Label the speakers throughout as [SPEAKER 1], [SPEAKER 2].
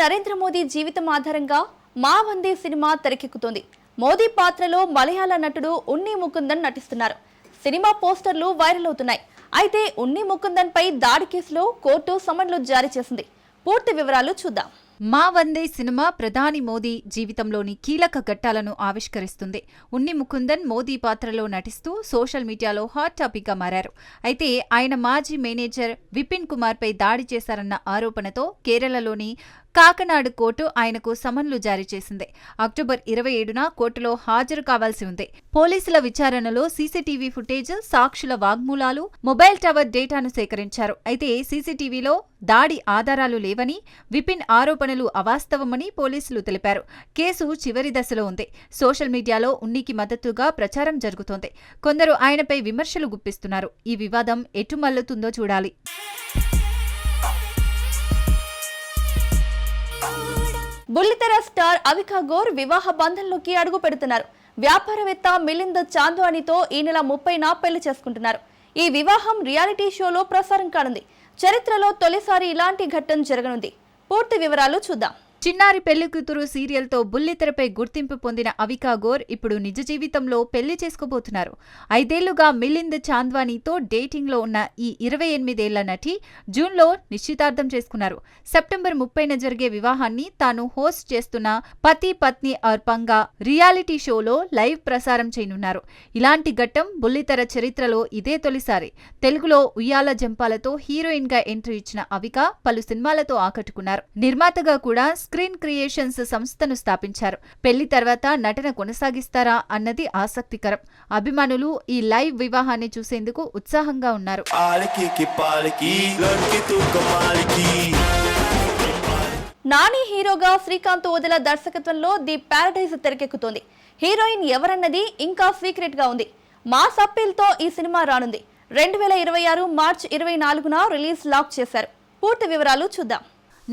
[SPEAKER 1] నరేంద్ర మోదీ జీవితం ఆధారంగా మా వందే సినిమా తెరకెక్కుతోంది. మోదీ పాత్రలో మలయాళ నటుడు ఉన్ని ముకుందన్ నటిస్తున్నారు. సినిమా పోస్టర్లు వైరల్ అవుతున్నాయి. అయితే ఉన్ని ముకుందన్ పై దాడి కేసులో కోర్టు సమన్లు జారీ చేసింది. పూర్తి వివరాలు చూద్దాం.
[SPEAKER 2] మా వందే సినిమా ప్రధాని మోదీ జీవితంలోని కీలక ఘట్టాలను ఆవిష్కరిస్తుంది. ఉన్ని ముకుందన్ మోదీ పాత్రలో నటిస్తూ సోషల్ మీడియాలో హాట్ టాపిక్గా మారారు. అయితే ఆయన మాజీ మేనేజర్ విపిన్ కుమార్ పై దాడి చేశారన్న ఆరోపణతో కేరళలోని కాకనాడు కోర్టు ఆయనకు సమన్లు జారీ చేసింది. అక్టోబర్ ఇరవై ఏడున కోర్టులో హాజరు కావాల్సి ఉంది. పోలీసుల విచారణలో సీసీటీవీ ఫుటేజ్ సాక్షుల వాగ్మూలాలు మొబైల్ టవర్ డేటాను సేకరించారు. అయితే సీసీటీవీలో దాడి ఆధారాలు లేవని విపిన్ ఆరోపణ ఆరోపణలు అవాస్తవమని పోలీసులు తెలిపారు. కేసు చివరి దశలో ఉంది. సోషల్ మీడియాలో ఉన్నికి మద్దతుగా ప్రచారం జరుగుతోంది. కొందరు ఆయనపై విమర్శలు గుప్పిస్తున్నారు. ఈ వివాదం ఎటు మల్లుతుందో చూడాలి.
[SPEAKER 1] బుల్లితెర స్టార్ అవికా గోర్ వివాహ బంధంలోకి అడుగు పెడుతున్నారు. వ్యాపారవేత్త మిలింద చాందోనితో ఈ నెల ముప్పైన పెళ్ళి చేసుకుంటున్నారు. ఈ వివాహం రియాలిటీ షోలో ప్రసారం కానుంది. చరిత్రలో తొలిసారి ఇలాంటి ఘట్టం జరగనుంది. పూర్తి వివరాలు చూద్దాం.
[SPEAKER 2] చిన్నారి పెళ్ళి కూతురు సీరియల్తో బుల్లితెరపై గుర్తింపు పొందిన అవికా గోర్ ఇప్పుడు నిజ జీవితంలో పెళ్ళి చేసుకోబోతున్నారు. ఐదేళ్ళుగా మిలింద్ చాంద్వానీతో డేటింగ్లో ఉన్న ఈ ఇరవై ఎనిమిదేళ్ళ నటి జూన్లో నిశ్చితార్థం చేసుకున్నారు. సెప్టెంబర్ ముప్పైన జరిగే వివాహాన్ని తాను హోస్ట్ చేస్తున్న పతి పత్ని అర్పంగా రియాలిటీ షోలో లైవ్ ప్రసారం చేయనున్నారు. ఇలాంటి ఘట్టం బుల్లితెర చరిత్రలో ఇదే తొలిసారి. తెలుగులో ఉయ్యాల జంపాలతో హీరోయిన్గా ఎంట్రీ ఇచ్చిన అవికా పలు సినిమాలతో ఆకట్టుకున్నారు. నిర్మాతగా కూడా స్క్రీన్ క్రియేషన్స్ సంస్థను స్థాపించారు. పెళ్ళి తర్వాత నటన కొనసాగిస్తారా అన్నది ఆసక్తికరం. అభిమానులు ఈ లైవ్ వివాహాన్ని చూసేందుకు ఉత్సాహంగా ఉన్నారు.
[SPEAKER 1] నాని హీరోగా శ్రీకాంత్ ఓదెల దర్శకత్వంలో ది ప్యారడైజ్ తెరకెక్కుతోంది. హీరోయిన్ ఎవరన్నది ఇంకా సీక్రెట్గా ఉంది. మాస్ అప్పీల్తో ఈ సినిమా రానుంది. రెండు వేల ఇరవై ఆరు మార్చ్ ఇరవై నాలుగున రిలీజ్ లాక్ చేశారు. పూర్తి వివరాలు చూద్దాం.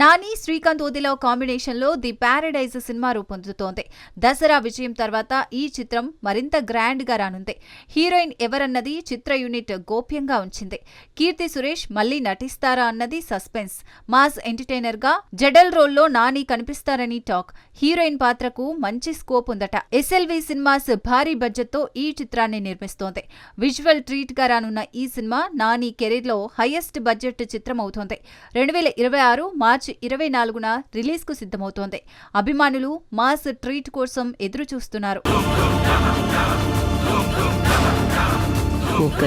[SPEAKER 2] నాని శ్రీకాంత్ ఓదిలో కాంబినేషన్లో ది ప్యారడైజ్ సినిమా రూపొందుతోంది. దసరా విజయం తర్వాత ఈ చిత్రం మరింత గ్రాండ్గా రానుంది. హీరోయిన్ ఎవరన్నది చిత్ర యూనిట్ గోప్యంగా ఉంచింది. కీర్తి సురేష్ మళ్ళీ నటిస్తారా అన్నది సస్పెన్స్. మాస్ ఎంటర్టైనర్గా జడల్ రోల్లో నాని కనిపిస్తారని టాక్. హీరోయిన్ పాత్రకు మంచి స్కోప్ ఉందట. ఎస్ఎల్వి సినిమాస్ భారీ బడ్జెట్తో ఈ చిత్రాన్ని నిర్మిస్తోంది. విజువల్ ట్రీట్గా రానున్న ఈ సినిమా నాని కెరీర్లో హైయెస్ట్ బడ్జెట్ చిత్రం అవుతోంది రెండు వేల ఇరవై ఆరు మార్చి ఇరవై నాలుగున రిలీజ్కు సిద్ధమవుతోంది. అభిమానులు మాస్ ట్రీట్ కోసం ఎదురు చూస్తున్నారు
[SPEAKER 3] ఒక